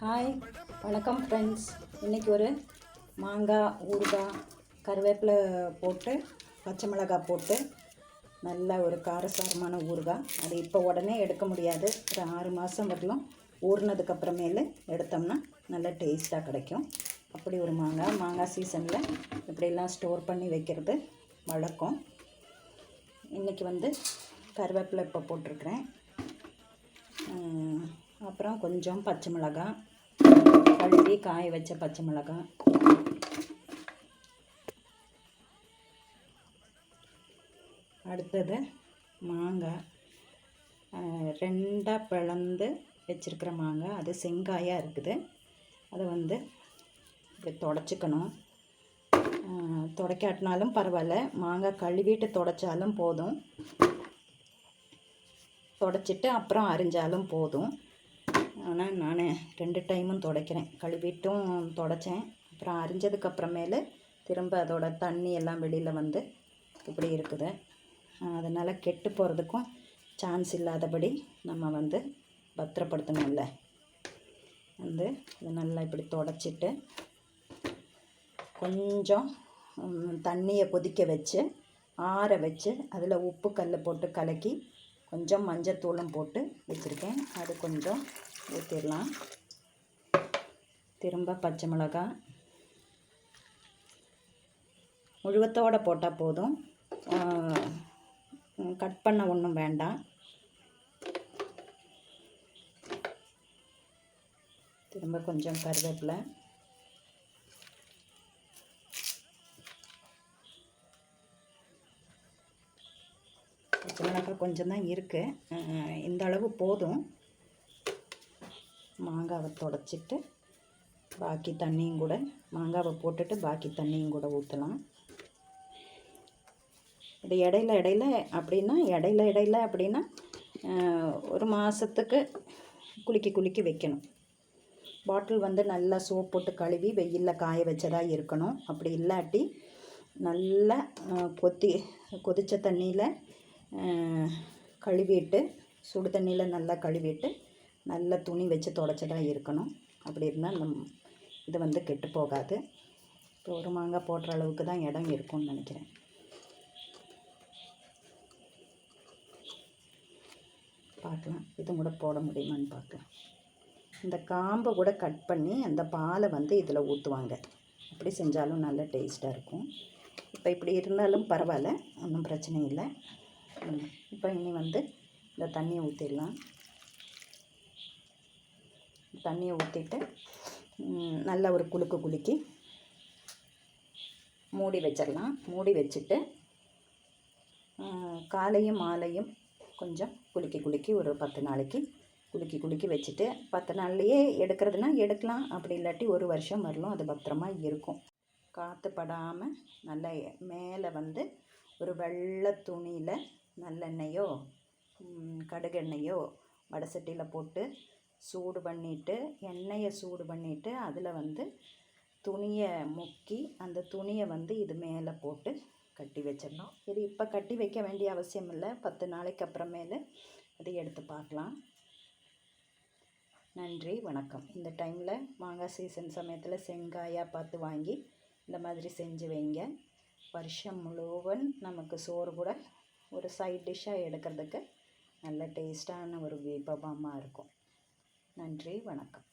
Hi வணக்கம் friends இன்றைக்கி ஒரு மாங்காய் ஊறுகாய் கருவேப்பிலை போட்டு பச்சை மிளகாய் போட்டு நல்ல ஒரு காரசாரமான ஊறுகாய் அது இப்போ உடனே எடுக்க முடியாது. ஒரு ஆறு மாதம் வரலாம். ஊறினதுக்கப்புறமேலு எடுத்தோம்னா நல்ல டேஸ்ட்டாக கிடைக்கும். அப்படி ஒரு மாங்காய் மாங்காய் சீசனில் இப்படியெல்லாம் ஸ்டோர் பண்ணி வைக்கிறது வழக்கம். இன்றைக்கி வந்து கருவேப்பிலை இப்போ போட்டிருக்கிறேன். அப்புறம் கொஞ்சம் பச்சை மிளகாய் கழுவி காய வச்ச பச்சை மிளகாய் அடுத்தது மாங்காய். ரெண்டாக பிளந்து வச்சுருக்கிற மாங்காய். அது செங்காயாக இருக்குது. அதை வந்து இப்படி தொடச்சிக்கணும். துடைக்காட்டினாலும் பரவாயில்ல. மாங்காய் கழுவிட்டு துடைச்சாலும் போதும். தொடச்சிட்டு அப்புறம் அரிஞ்சாலும் போதும். ஆனால் நான் ரெண்டு டைமும் துடைக்கிறேன். கழுவிட்டும் துடைச்சேன். அப்புறம் அரிஞ்சதுக்கப்புறமேலு திரும்ப அதோட தண்ணி எல்லாம் வெளியில் வந்து இப்படி இருக்குது. அதனால் கெட்டு போகிறதுக்கும் சான்ஸ் இல்லாதபடி நம்ம வந்து பத்திரப்படுத்தணும்ல. வந்து இதை நல்லா இப்படி தொடச்சிட்டு கொஞ்சம் தண்ணியை கொதிக்க வச்சு ஆற வச்சு அதில் உப்பு கல் போட்டு கலக்கி கொஞ்சம் மஞ்சத்தூளும் போட்டு வச்சுருக்கேன். அது கொஞ்சம் ஊற்றிடலாம் திரும்ப பச்சை மிளகாய் முழுவத்தோடு போட்டால் போதும். கட் பண்ண ஒன்றும் வேண்டாம். திரும்ப கொஞ்சம் கருவேப்பிலை. பச்சை மிளகாய் கொஞ்சம் தான் இருக்குது இந்த அளவு போதும். மாங்காவை தொடச்சிட்டு பாக்கி தண்ணியும் கூட மாங்காவை போட்டுட்டு பாக்கி தண்ணியும் கூட ஊற்றலாம் இது இடையில இடையில அப்படின்னா இடையில இடையில அப்படின்னா ஒரு மாதத்துக்கு குலுக்கி குலுக்கி வைக்கணும். பாட்டில் வந்து நல்லா சோப் போட்டு கழுவி வெயிலில் காய வச்சதாக இருக்கணும். அப்படி இல்லாட்டி நல்லா கொத்தி கொதித்த தண்ணியில் கழுவிட்டு சுடு தண்ணியில் நல்லா கழுவிட்டு நல்ல துணி வச்சு தொடச்சதா இருக்கணும். அப்படி இருந்தால் நம் இது வந்து கெட்டு போகாது. இப்போ ஒரு மாங்காய் போடுற அளவுக்கு தான் இடம் இருக்கும்னு நினைக்கிறேன். பார்க்கலாம். இதுவும் கூட போட முடியுமான்னு பார்க்கலாம். இந்த காம்பை கூட கட் பண்ணி அந்த பாலை வந்து இதில் ஊற்றுவாங்க அப்படி செஞ்சாலும் நல்ல டேஸ்ட்டாக இருக்கும். இப்போ இப்படி இருந்தாலும் பரவாயில்ல. ஒன்றும் பிரச்சனை இல்லை. இப்போ இனி வந்து இந்த தண்ணியை ஊற்றிடலாம் தண்ணியை ஊற்றிட்டு நல்ல ஒரு குலுக்கு குலுக்கி மூடி வச்சிடலாம். மூடி வச்சுட்டு காலையும் மாலையும் கொஞ்சம் குலுக்கி குலுக்கி ஒரு பத்து நாளைக்கு குலுக்கி குலுக்கி வச்சுட்டு பத்து நாள்லையே எடுக்கிறதுனா எடுக்கலாம். அப்படி இல்லாட்டி ஒரு வருஷம் வரலும் அது பத்திரமா இருக்கும். காற்று படாமல் நல்லா மேலே வந்து ஒரு வெள்ளை துணியில் நல்லெண்ணெயோ கடுகெண்ணெயோ வடை சட்டியில் போட்டு சூடு பண்ணிவிட்டு எண்ணெயை சூடு பண்ணிவிட்டு அதில் வந்து துணியை முக்கி அந்த துணியை வந்து இது மேலே போட்டு கட்டி வச்சிடணும். இது இப்போ கட்டி வைக்க வேண்டிய அவசியம் இல்லை. பத்து நாளைக்கு அப்புறமேலு அதை எடுத்து பார்க்கலாம். நன்றி வணக்கம். இந்த டைமில் மாங்காய் சீசன் சமயத்தில் செங்காயாக பார்த்து வாங்கி இந்த மாதிரி செஞ்சு வைங்க. வருஷம் முழுவதும் நமக்கு சோறு கூட ஒரு சைட் டிஷ்ஷாக எடுக்கிறதுக்கு நல்ல டேஸ்டான ஒரு விபவமாக இருக்கும். நன்றி வணக்கம்.